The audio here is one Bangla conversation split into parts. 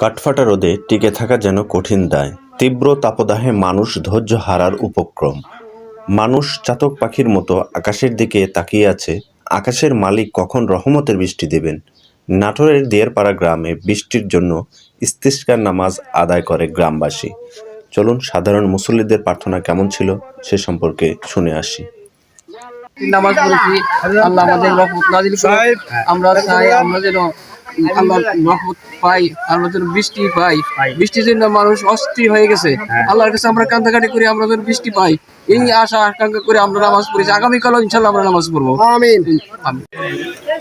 কাঠফাটা রোদে টিকে থাকা যেন কঠিন দায়। তীব্র তাপদাহে মানুষ ধৈর্য হারার উপক্রম। মানুষ চাতক পাখির মতো আকাশের দিকে তাকিয়ে আছে। আকাশের মালিক কখন রহমতের বৃষ্টি দেবেন? নাটোরের দেয়ারপাড়া গ্রামে বৃষ্টির জন্য ইস্তিস্কার নামাজ আদায় করে গ্রামবাসী। চলুন সাধারণ মুসল্লিদের প্রার্থনা কেমন ছিল সে সম্পর্কে শুনে আসি। নামাজ আল্লাহ আমাদের আমরা আমরা যেন আল্লাহ রহমত পাই আমরা যেন বৃষ্টি পাই। বৃষ্টির জন্য মানুষ অস্থির হয়ে গেছে। আল্লাহর কাছে আমরা কান্দাকাটি করি আমরা যেন বৃষ্টি পাই। এই আশা আকাঙ্ক্ষা করে আমরা নামাজ পড়েছি। আগামীকালও ইনশাল্লাহ আমরা নামাজ পড়ব। আমিন।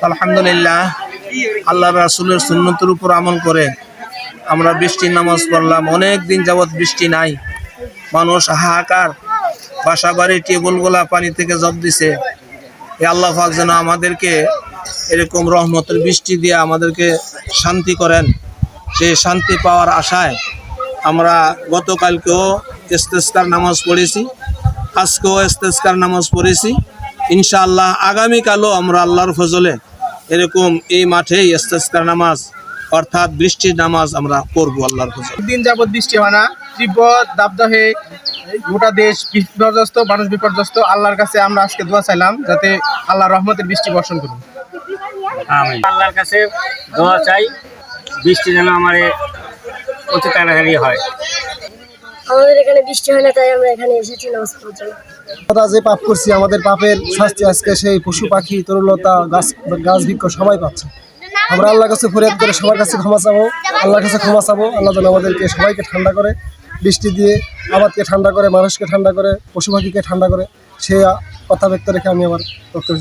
আলহামদুলিল্লাহ আল্লাহ রাসুলের সুন্নতের উপর আমল করে আমরা বৃষ্টির নামাজ পড়লাম। অনেক দিন যাবৎ বৃষ্টি নাই। মানুষ হাহাকার বাসা বাড়ি টেবলগুলা পানি থেকে জব দিছে। এ আল্লাহ পাক যেন আমাদেরকে এরকম রহমতের বৃষ্টি দিয়ে আমাদেরকে শান্তি করেন। সেই শান্তি পাওয়ার আশায় আমরা গতকালকেও ইস্তেস্কার নামাজ পড়েছি, আজকেও ইস্তেস্কার নামাজ পড়েছি। ইনশাআল্লাহ আগামীকালও আমরা আল্লাহর ফজলে এরকম এই মাঠেই ইস্তেস্কার নামাজ অর্থাৎ বৃষ্টির নামাজ আমরা পড়ব আল্লাহর ফজলে। দিন যাবত বৃষ্টি হয় না, তীব্র দাবদাহে গোটা দেশ বিপর্যস্ত মানুষ বিপর্যস্ত আল্লাহর কাছে আমরা আজকে দোয়া চাইলাম যাতে আল্লাহ রহমতের বৃষ্টি বর্ষণ করুন। আল্লাহর কাছে দোয়া চাই বৃষ্টি যেন আমার অতি তাড়াতাড়ি হয়। আমাদের এখানে বৃষ্টি হয় না তাই আমরা এখানে এসেছি আমরা যে পাপ করছি আমাদের পাপের শাস্তি আজকে সেই পশু পাখি তরুলতা গাছ গাছ বৃক্ষ সবাই পাচ্ছে। আমরা আল্লাহর কাছে ফরিয়াদ করে সবার কাছে ক্ষমা চাবো, আল্লাহর কাছে ক্ষমা চাবো, আল্লাহ যেন আমাদেরকে সবাইকে ঠান্ডা করে, বৃষ্টি দিয়ে আবাদকে ঠান্ডা করে, মানুষকে ঠান্ডা করে, পশু পাখিকে ঠান্ডা করে, সে কথা ব্যক্ত রেখে আমি আমার বক্তব্য